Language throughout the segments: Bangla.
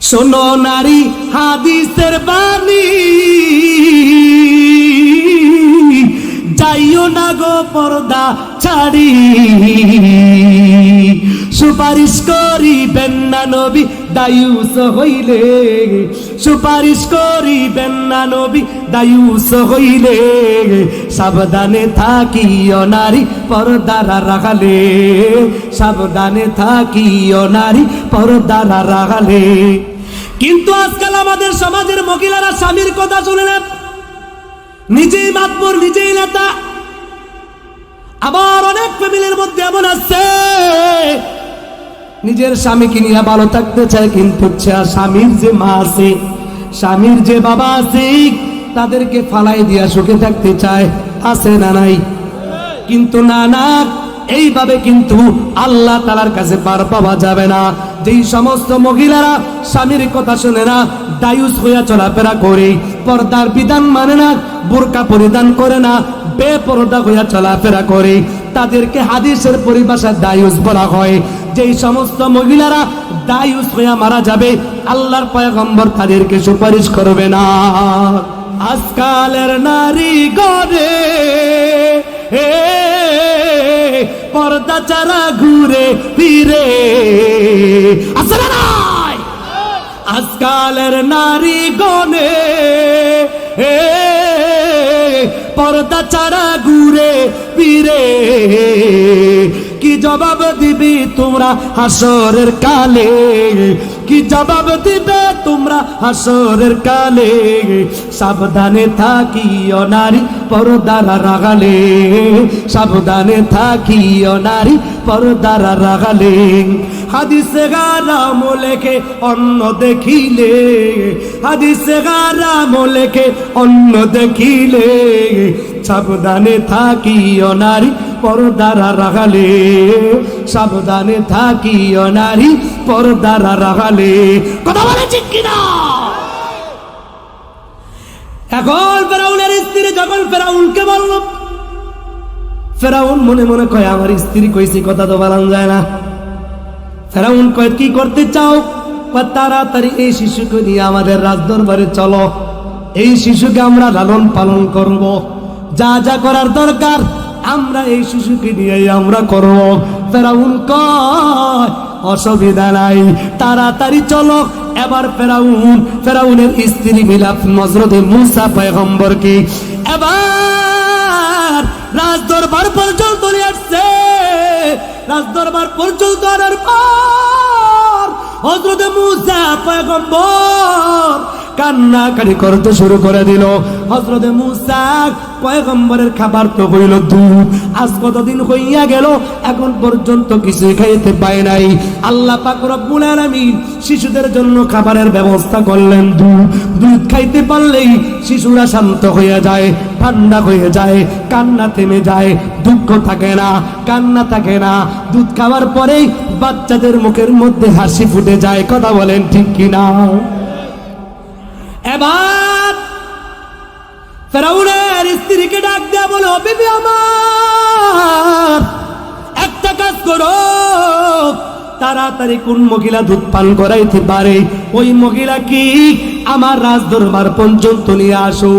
শোনো নারী হাদিসের বাণী। যাইও না গো পর্দা ছাড়ি। সুপারিশ করিবেন না নবী, দায়ুস হইলে। সুপারিশ করিবেন না নবী, দায়ুস হইলে। সাবধানে থাকিও নারী, পর্দারা রাখালে সাবধানে থাকিও নারী, পর্দারা রাখালে কিন্তু আজকাল আমাদের সমাজের মহিলারা স্বামীর কথা শুনে না। নিজেই মাতবর, নিজেই নেতা। আবার অনেক ফ্যামিলির মধ্যে এমন আছে নিজের স্বামীকে নিয়ে ভালো থাকতে চায়, কিন্তু স্বামীর যে মা আছে, স্বামীর যে বাবা আছে, তাদেরকে ফালাই দিয়া সুখে থাকতে চায়, আছে না নাই? কিন্তু না না এইভাবে কিন্তু আল্লাহ তালার কাছে পার পাওয়া যাবে না। যেই সমস্ত মহিলারা স্বামীর কথা শুনে না, দায়ুস হইয়া চলাফেরা করে, পর্দার বিধান মানে না, বোরকা পরিধান করে না বেপরদা হইয়া চলাফেরা করে, তাদেরকে হাদিসের পরিভাষায় দায়ুস বলা হয়। যেই সমস্ত মহিলারা দায়ুস হইয়া মারা যাবে, আল্লাহর পয়গম্বর তাদেরকে সুপারিশ করবে না। আজকালের নারী গরে এ পর্দা চারা ঘুরে ফিরে। আজকালের নারী গনে পর্দা চারা ঘুরে ফিরে। জবাব দিবি তোমরা হাসরের কালে? কি জবাব দিবে তোমরা হাসরের কালে? সাবধানে থাকিও নারী পরদারা রাগালে। সাবধানে থাকিও নারী পরদারা রাগালে। হাদিসে গারাম লেখে অন্য দেখিলে। হাদিসে গারাম লেখে অন্য দেখিলে। সাবধানে থাকিও নারী পরদারা রাগালে, সাবধানে থাকিও নারী পরদারা রাগালে। কথা বলে ঠিক কিনা? এখন ফেরাউনের স্ত্রী যখন ফেরাউনকে বলল, ফেরাউন মনে মনে কয়, আমার স্ত্রী কইছি, কথা তো বলান যায় না। ফেরাউন কয়, কি করতে চাও? তাড়াতাড়ি এই শিশুকে নিয়ে আমাদের রাজদরবারে চলো। এই শিশুকে আমরা লালন পালন করব। যা যা করার দরকার আমরা এই শিশুকে নিয়ে আমরা করব। ফেরাউন কয়, অসুবিধা নাই, তাড়াতাড়ি চলো। এবার ফেরাউন, ফেরাউনের স্ত্রী মিলাপ নজরতে মুসা পয়গম্বরকে এবার রাজদরবার পর্যন্ত নিয়ে আসছে। রাজদরবার পর্যন্ত আনার পর হজরত মুসা পয়গম্বর কান্নাকাটি করতে শুরু করে দিল। হজরতে মুসা পয়গম্বরের খাবার তো হইল দুধ। আজ কতদিন হইয়া গেল, এখন পর্যন্ত কিছুই খাইতে পায় নাই। আল্লাহ পাক রব্বুল শিশুদের জন্য খাবারের ব্যবস্থা করলেন দুধ। দুধ খাইতে পারলেই শিশুরা শান্ত হয়ে যায়, ঠান্ডা হয়ে যায়, কান্না থেমে যায়, দুঃখ থাকে না, কান্না থাকে না। দুধ খাওয়ার পরেই বাচ্চাদের মুখের মধ্যে হাসি ফুটে যায়, কথা বলেন ঠিক কিনা? এবার ফেরাউনের স্ত্রীকে ডাক বলো, বিবি আমার, একটা কাজ করো। তাড়াতাড়ি কোন মহিলা দুধ পান করাইতে পারে? ওই মহিলা কি আমার রাজ দরবার পর্যন্ত নিয়ে আসো?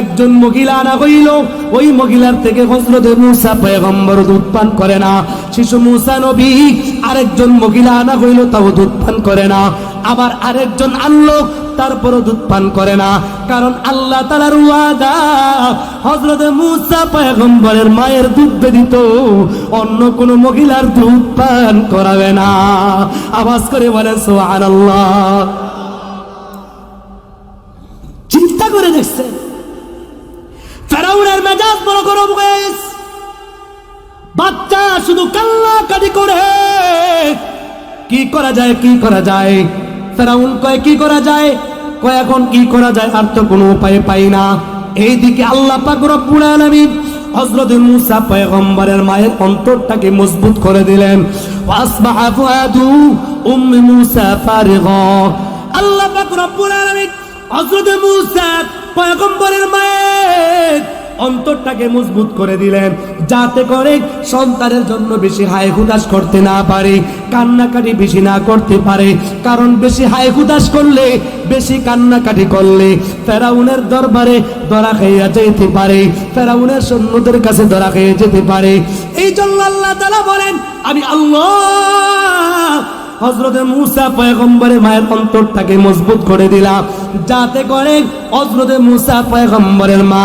একজন মহিলা আনা হইল, ওই মহিলার থেকে হজরতে মুসা পয়গম্বর দুধ পান করে না। শিশু মুসা নবী আরেকজন মহিলা আনা হইল, তাও দুধ পান করে না। আবার আরেকজন আনলো তারপরও দুধ পান করে না। কারণ আল্লাহ তালার ওয়াদা হজরত মুসা পয়গম্বরের মায়ের দুধ দিত অন্য কোন মহিলার দুধ পান করাবে না। আওয়াজ করে বলে সোহান চিন্তা করে দেখছে ফেরাউনের মেজাজ বড় গরম বাচ্চা শুধু কান্না কাটি করে। কি করা যায়, কি করা যায়? ফেরাউন কয়, কি করা যায়? কয়, এখন কি করা যায়? আর তো কোনো উপায় পাই না। এইদিকে আল্লাহ পাক রব্বুল আলামিন হযরত মুসা পয়গম্বরের মায়ের অন্তরটাকে মজবুত করে দিলেন। ওয়াসবাহা ফুআদু উম্মি মুসা ফারিগা। আল্লাহ পাক রব্বুল আলামিন হযরত মুসা পয়গম্বরের মায়ের অন্তরটাকে মজবুত করে দিলেন, যাতে করে সন্তানের জন্য বেশি হায় হুদাস করতে না পারে, কান্নাকাটি বেশি না করতে পারে। কারণ বেশি হায় হুদাস করলে, বেশি কান্নাকাটি করলে ফেরাউনের দরবারে ধরা খাইয়া যেতে পারে, ফেরাউনের সৈন্যদের কাছে ধরা খেয়ে যেতে পারে। এই জন্য আল্লাহ তালা বলেন, আমি আল্লাহ হজরতে মুসা পয়গম্বরে মায়ের অন্তরটাকে মজবুত করে দিলাম, যাতে করে হজরতে মুসা পয়গম্বরের মা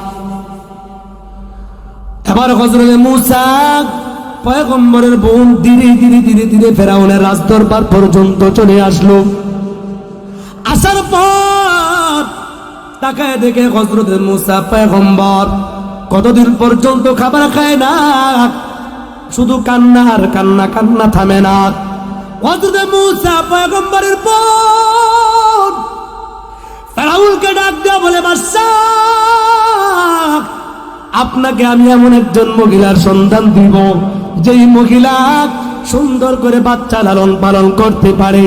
এবার হজরতে মুসা পয়গম্বরের বোন ধীরে ধীরে ধীরে ধীরে ফেরাউনের রাজ দরবার পর্যন্ত চলে আসলো। আসার পর তাকায় দেখে হজরতে মুসা পয়গম্বর কতদিন পর্যন্ত খাবার খায় না, শুধু কান্না আর কান্না কান্না থামে না। হজরতে মুসা পয়গম্বরের বোন ফেরাউলকে ডাক দেওয়া বলে, বাদশাহ! আপনাকে আমি এমন একজন মহিলার সন্ধান দিব, যেই মহিলা সুন্দর করে বাচ্চা লালন পালন করতে পারে।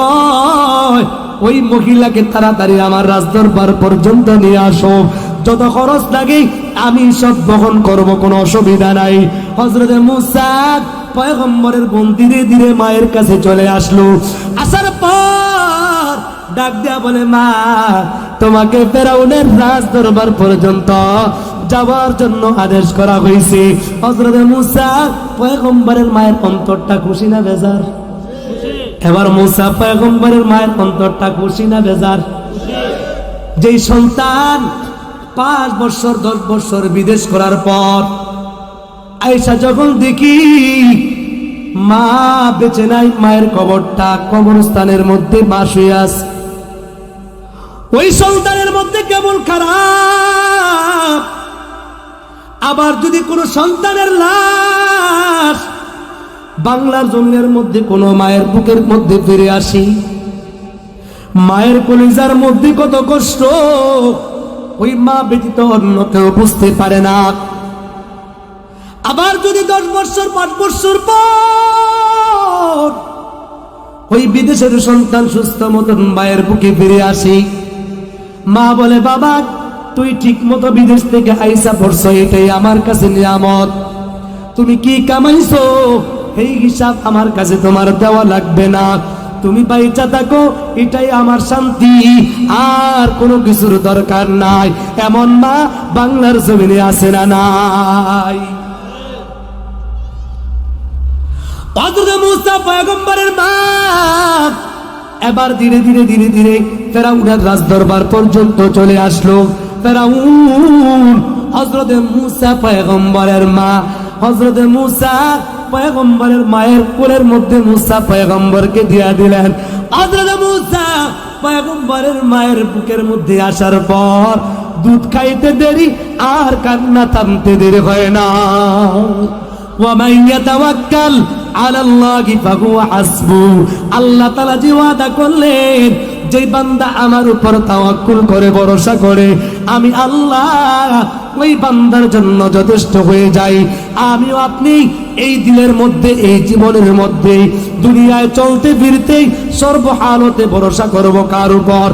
কয়, ওই মহিলাকে তাড়াতাড়ি আমার রাজদরবার পর্যন্ত নিয়ে আসো। যত খরচ লাগে আমি সব বহন করব, কোনো অসুবিধা নাই। হজরতে মুসাক পয়গম্বরের বোন ধীরে ধীরে মায়ের কাছে চলে আসলো। আসার পর ডাক দেয়া বলে, মা, তোমাকে ফেরাউনের রাজ দরবার পর্যন্ত যাওয়ার জন্য আদেশ করা হয়েছে হজরতে মুসা পয়গম্বরের মায়ের অন্তরটা খুশি না বেজার? এবার মুসা পয়গম্বরের মায়ের অন্তরটা খুশি না বেজার? যেই সন্তান পাঁচ বছর, দশ বছর বিদেশ করার পর আয়সা যখন দেখি মা বেঁচে নাই, মায়ের কবরটা কবরস্থানের মধ্যে মা শুয়ে আছে। ওই সন্তানের মধ্যে কেবল খারাপ আবার যদি কোনো সন্তানের লাশ বাংলার জমিনের মধ্যে, কোনো মায়ের বুকের মধ্যে ফিরে আসি, মায়ের কলিজার মধ্যে কত কষ্ট, ওই মা ব্যতীত অন্য কেউ বুঝতে পারে না। আবার যদি দশ বছর পাঁচ বছর পর ওই বিদেশের সন্তান সুস্থ মতন মায়ের বুকে ফিরে আসি, মা বলে, বাবা তুই ঠিক মতো বিদেশ থেকে আইসা পড়ছ, এটাই আমার কাছে নিয়ামত। তুমি কি কামাইছো? এই হিসাব আমার কাছে তোমার দেওয়া লাগবে না। তুমি বাইচা থাকো, এটাই আমার শান্তি। আর কোনো কিছুর দরকার নাই। এমন মা বাংলার জমিনে আসে না নাই। এবার ধীরে ধীরে ধীরে ধীরে ফেরাউনের রাজ দরবার পর্যন্ত চলে আসলো। ফেরাউন হজরত মুসা পয়গম্বরের মা হজরত মুসা পয়গম্বরের মায়ের কোলের মধ্যে মুসা পয়গম্বরকে দিয়া দিলেন। হজরত মুসা পয়গম্বরের মায়ের বুকের মধ্যে আসার পর দুধ খাইতে দেরি, আর কান্না থামতে দেরি হয় না। আল্লাহ তালা যে ওয়াদা করলেন যে বান্দা আমার উপর তাওয়াক্কুল করে, ভরসা করে, আমি আল্লাহ ওই বান্দার জন্য যথেষ্ট হয়ে যাই। আমিও আপনি এই দিনের মধ্যে, এই জীবনের মধ্যে দুনিয়ায় চলতে ফিরতে সর্বহালতে ভরসা করব কার উপর?